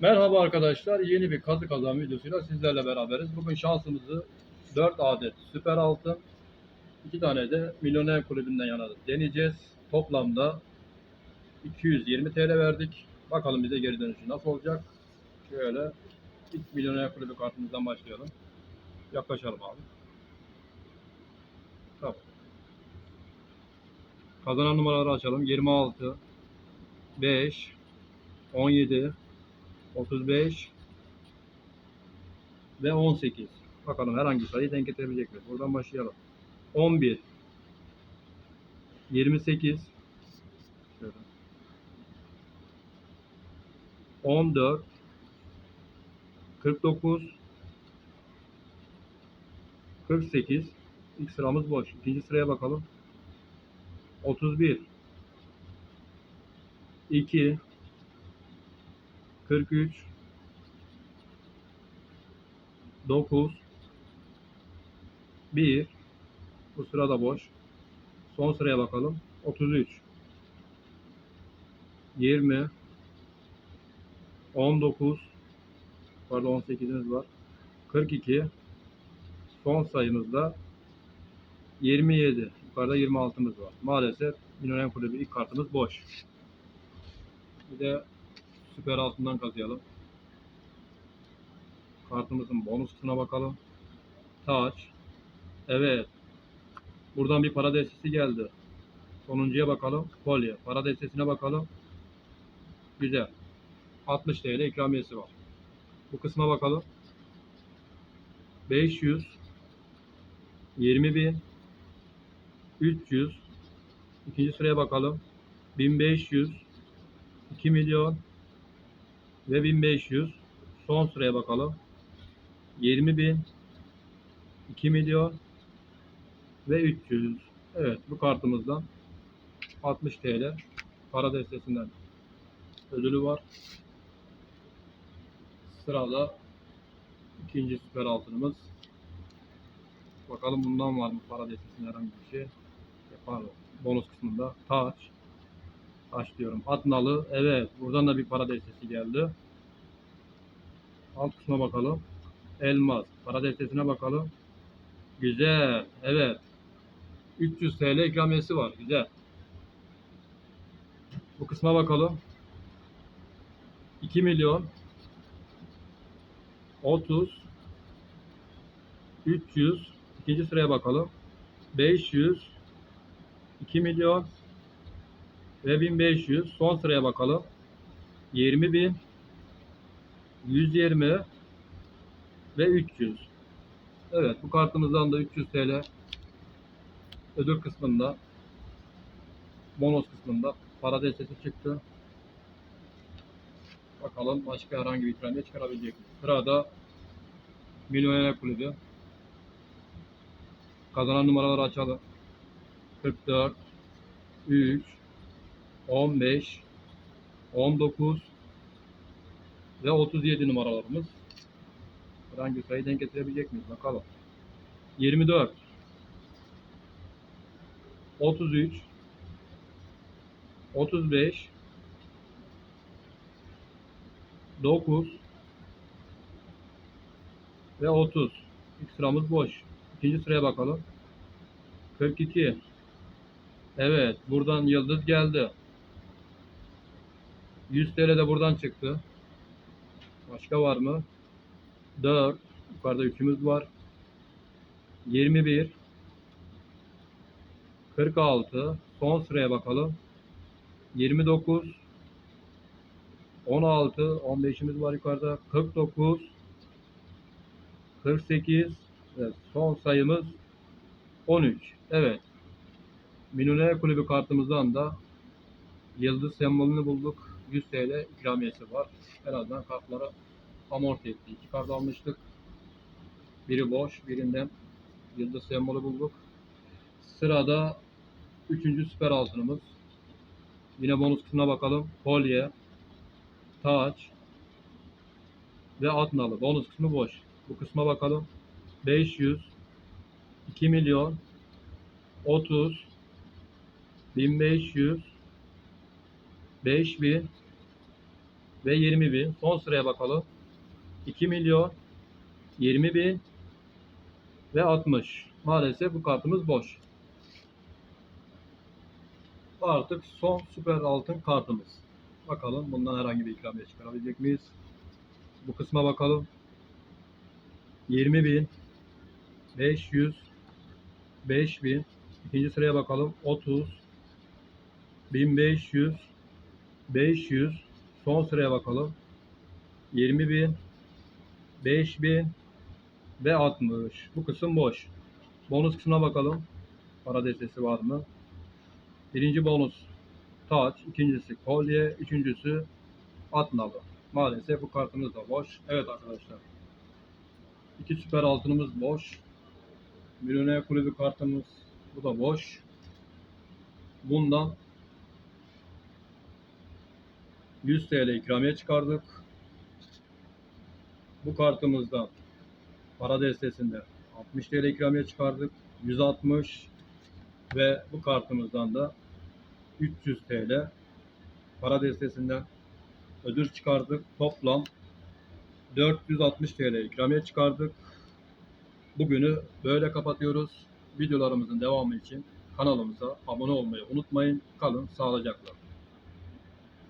Merhaba arkadaşlar. Yeni bir kazı kazan videosuyla sizlerle beraberiz. Bugün şansımızı 4 adet süper altın, 2 tane de milyoner kulübünden yana deneyeceğiz. Toplamda 220 TL verdik. Bakalım bize geri dönüşü nasıl olacak. Şöyle ilk milyoner kulübü kartımızdan başlayalım. Yaklaşalım abi. Tamam. Kazanan numaraları açalım. 26 5 17 35 ve 18. Bakalım herhangi sayıyı denk getirebilecek mi? Buradan başlayalım. 11 28 şöyle. 14 49 48 İlk sıramız boş. İkinci sıraya bakalım. 31 2 43 9 1 Bu sırada boş. Son sıraya bakalım. 33 20 19 Pardon 18'imiz var. 42 Son sayımızda 27. Yukarıda 26'mız var. Maalesef Milyoner Kulübü ilk kartımız boş. Bir de süper altından kazıyalım. Kartımızın bonus kısmına bakalım. Taç. Evet. Buradan bir para destesi geldi. Sonuncuya bakalım. Kolye. Para destesine bakalım. Güzel. 60 TL ikramiyesi var. Bu kısma bakalım. 500 20 bin 300 İkinci sıraya bakalım. 1500 2 milyon ve 1500 son sıraya bakalım. 20 bin 2 milyon ve 300 Evet bu kartımızdan 60 TL para destesinden ödülü var. Sırada ikinci süper altınımız. Bakalım bundan var mı para destesinde herhangi bir şey. Pardon bonus kısmında taç. Taş diyorum. Atnalı. Evet. Buradan da bir para destesi geldi. Alt kısma bakalım. Elmas. Para destesine bakalım. Güzel. Evet. 300 TL ikramiyesi var. Güzel. Bu kısma bakalım. 2 milyon 30 300 ikinci sıraya bakalım. 500 2 milyon ve 1500 son sıraya bakalım. 20 bin 120 ve 300. Evet bu kartımızdan da 300 TL ödül kısmında bonus kısmında para destesi çıktı. Bakalım başka herhangi bir ikramiye çıkarabilecek mi? Sırada Milyoner Kulübü. Kazanan numaraları açalım. 44 3 15 19 ve 37 numaralarımız. Herhangi bir sayı denk getirebilecek miyiz? Bakalım. 24 33 35 9 ve 30. İlk sıramız boş. İkinci sıraya bakalım. 42 Evet, buradan yıldız geldi. 100 TL de buradan çıktı. Başka var mı? 4. Yukarıda yükümüz var. 21. 46. Son sıraya bakalım. 29. 16. 15'imiz var yukarıda. 49. 48. Evet, son sayımız 13. Evet. Milyoner Kulübü kartımızdan da yıldız sembolünü bulduk. 100 TL ikramiyesi var. En azından kartlara amorti etti. İki kart almıştık. Biri boş, birinden yıldız sembolü bulduk. Sırada üçüncü süper altınımız. Yine bonus kısmına bakalım. Kolye, taç ve atnalı. Bonus kısmı boş. Bu kısma bakalım. 500, 2 milyon, 30, 1500 5000 ve 20 bin. Son sıraya bakalım. 2 milyon 20 bin ve 60. Maalesef bu kartımız boş. Artık son süper altın kartımız. Bakalım bundan herhangi bir ikramiye çıkarabilecek miyiz? Bu kısma bakalım. 20 bin 500 5000 İkinci sıraya bakalım. 30 1500 500 son sıraya bakalım. 20.000 5000 ve 60. Bu kısım boş. Bonus kısmına bakalım. Para destesi var mı? Birinci bonus taç, ikincisi kolye, üçüncüsü at nabı. Maalesef bu kartımız da boş. Evet arkadaşlar. İki süper altınımız boş. Milyoner kulübü kartımız bu da boş. Bundan 100 TL ikramiye çıkardık. Bu kartımızdan para destesinde 60 TL ikramiye çıkardık. 160 ve bu kartımızdan da 300 TL para destesinden ödül çıkardık. Toplam 460 TL ikramiye çıkardık. Bugünü böyle kapatıyoruz. Videolarımızın devamı için kanalımıza abone olmayı unutmayın. Kalın sağlıcakla.